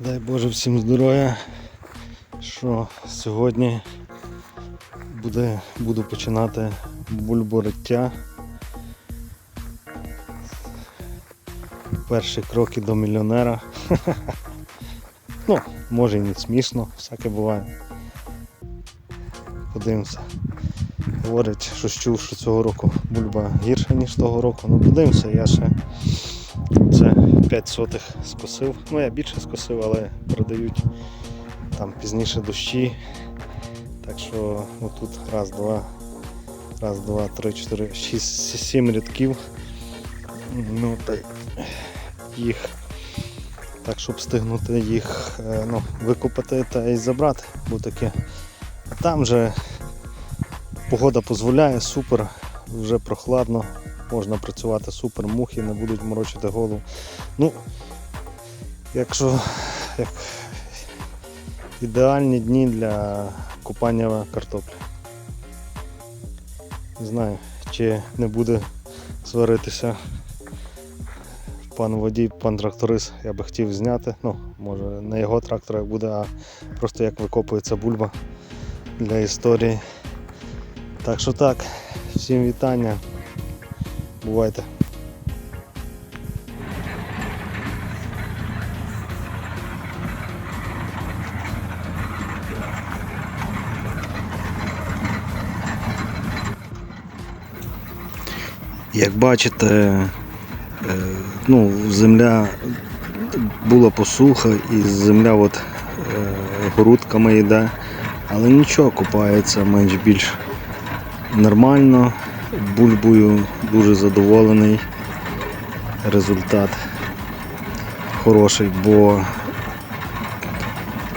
Дай Боже всім здоров'я, що сьогодні буде, буду починати бульбориття. Перші кроки до мільйонера. Ну, може і не смішно, всяке буває. Подивимося. Говорять, що чув, що цього року бульба гірша, ніж того року. Ну подивимося, я ще це 5 сотих скосив. Ну я більше скосив, але продають там пізніше дощі. Так що отут раз, два, раз, два, три, чотири, шість, сім рядків. Ну та їх так, щоб встигнути їх е, ну, викопати та й забрати, бо таке. Там же погода дозволяє, супер, вже прохладно, можна працювати супер, мухи не будуть морочити голову. Ну, якщо як ідеальні дні для купання картоплі. Не знаю, чи не буде сваритися пан водій, пан тракторист, я би хотів зняти. Ну, може не його трактор буде, а просто як викопується бульба для історії. Так що так, всім вітання. Бувайте. Як бачите, е, ну, земля була посуха і земля от, е, грудками йде, але нічого купається менш-більш нормально. Бульбою дуже задоволений. Результат хороший, бо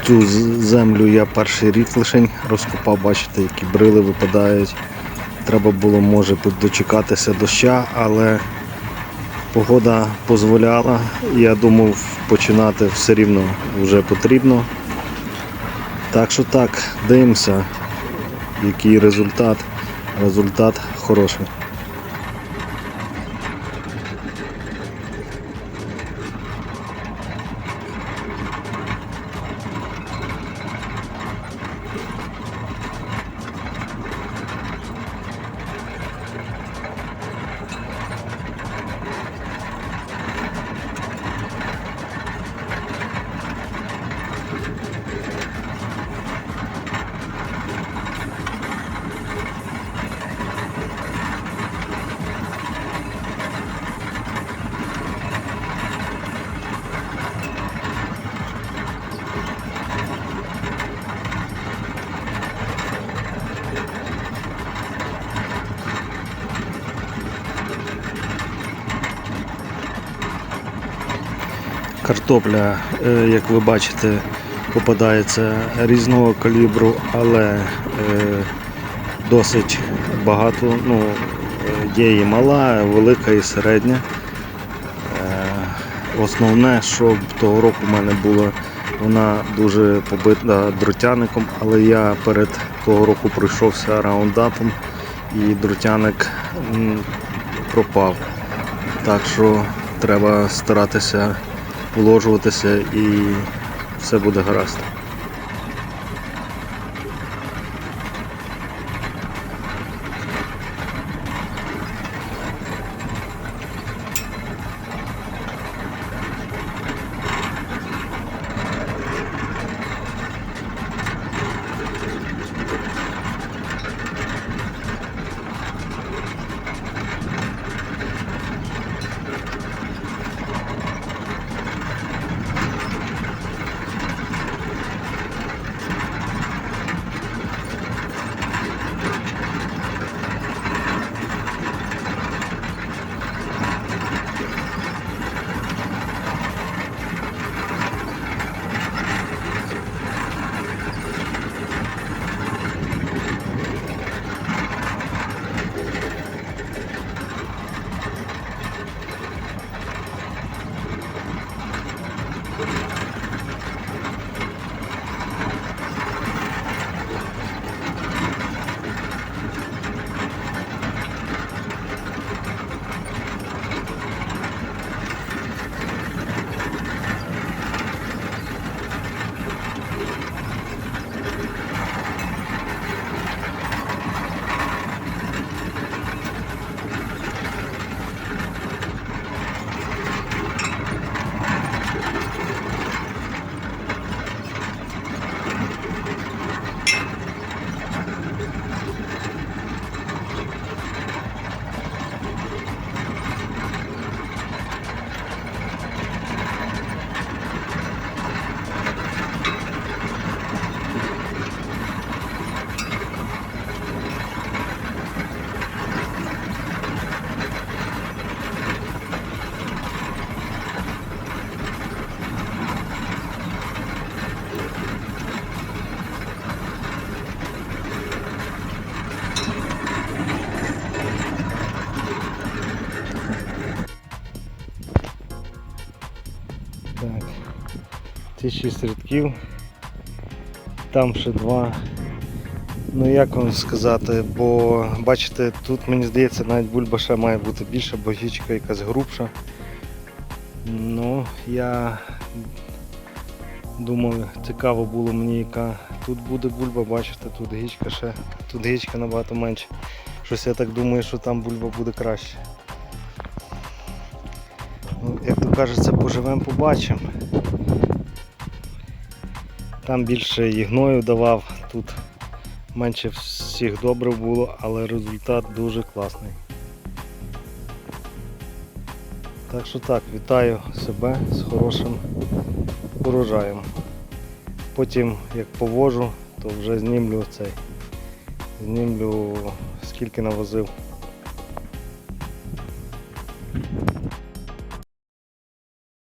цю землю я перший рік лише розкопав, бачите, які брили випадають. Треба було, може, дочекатися доща, але погода дозволяла. Я думав, починати все рівно вже потрібно. Так що так, дивимося, який результат. Результат хороший. Картопля, е, як ви бачите, попадається різного калібру, але е, досить багато. Ну, є і мала, велика і середня. Е, Основне, що того року в мене було, вона дуже побита дротяником, але я перед того року пройшовся раундапом і дротяник пропав. Так що треба старатися вложуватися і все буде гаразд. Ці шість рядків. Там ще два. Ну як вам сказати, бо бачите, тут мені здається навіть бульба ще має бути більша, бо гічка якась грубша. Ну, я думаю, цікаво було мені, яка тут буде бульба, бачите, тут гічка ще, тут гічка набагато менше. Щось я так думаю, що там бульба буде краще. Ну, як то кажеться, поживемо, побачимо. Там більше і гною давав, тут менше всіх добрив було, але результат дуже класний. Так що так, вітаю себе з хорошим урожаєм. Потім, як повожу, то вже знімлю цей. Знімлю скільки навозив